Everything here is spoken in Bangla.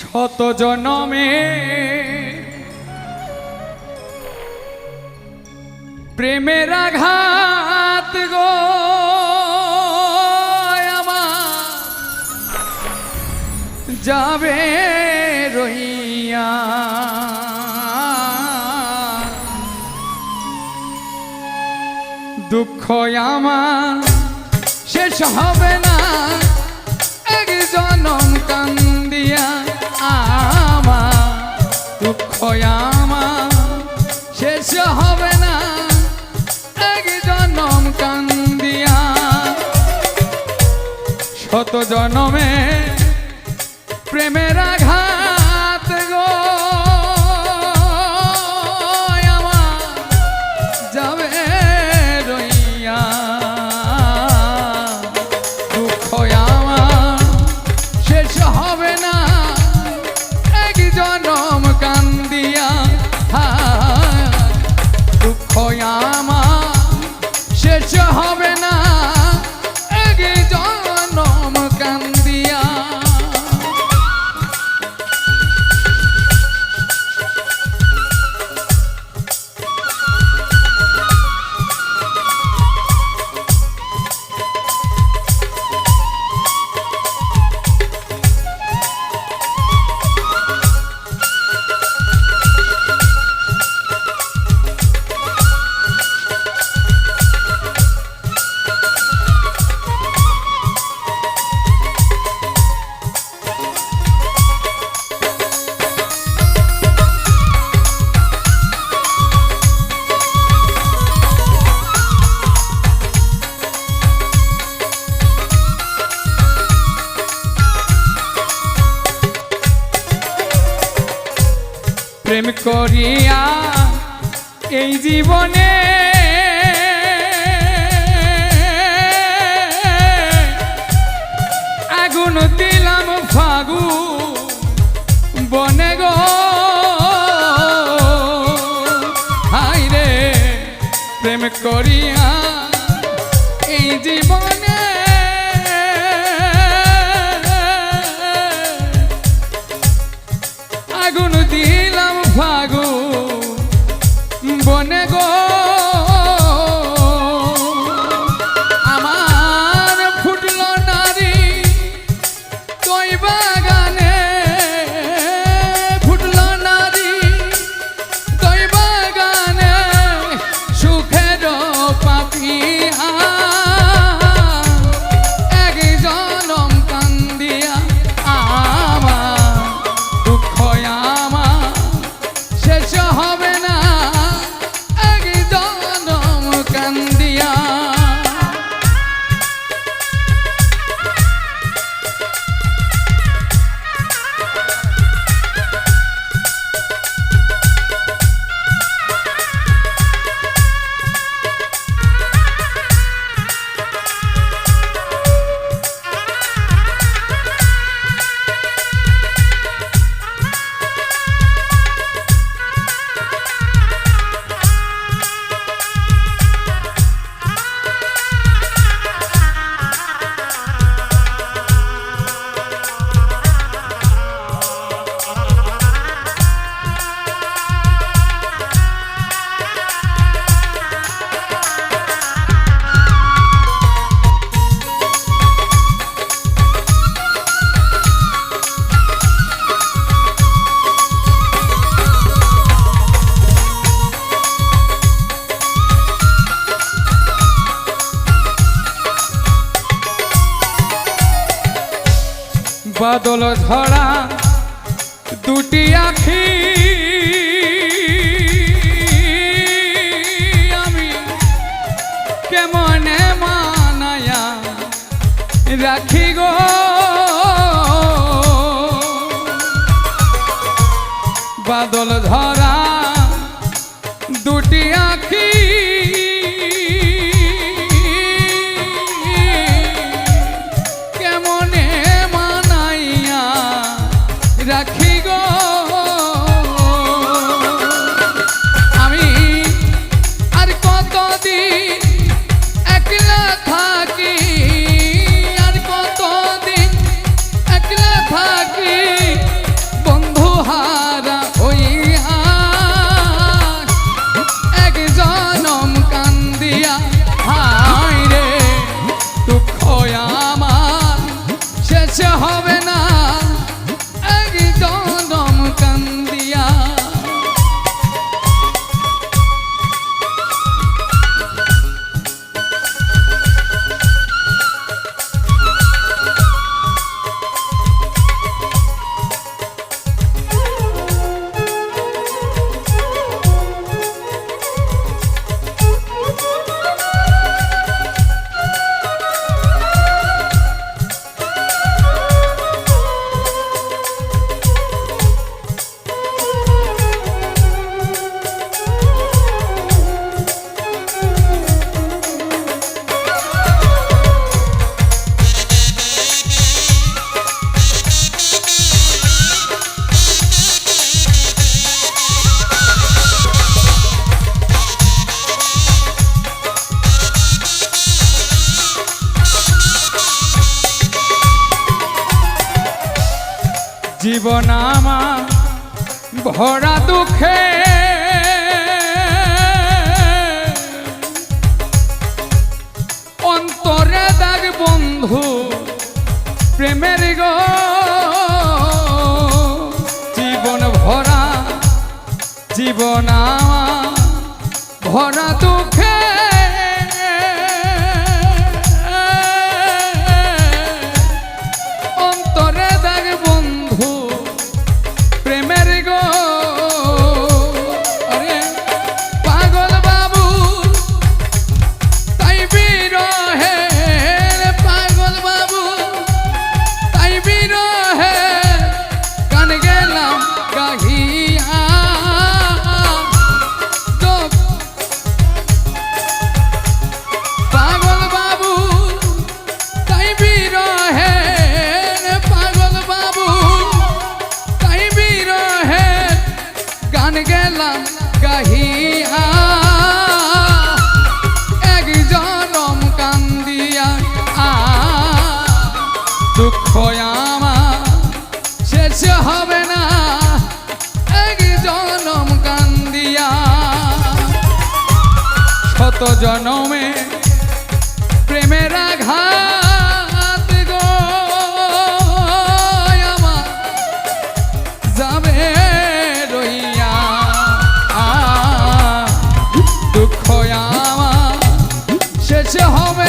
শত জনমে প্রেমের আঘাত গো যাবে রইয়া দুঃখ আমার শেষ হবে না। এক জনম কান্দিয়া শত প্রেম করিয়া এই জীবনে আগুন দিলাম ফাগু বনে গো। হাই রে, প্রেম করিয়া এই জীবনে ही বাদল ধরা দুটি আখি। আমি কেমনে মানায়া রাখি গো? বাদল ধরা দুটি কিছু হবে জীবন আমার ভরা দুঃখে। অন্তরে দাগ বন্ধু, প্রেমের গো। জীবন ভরা জীবন আমার ভরা দুঃখে। গান গেলাম গাহিয়া এক জনম কান্দিয়া। দুঃখ আমার শেষ হবে না। এক জনম কান্দিয়া। শত জনমে প্রেমের আঘাত। শেষ হবে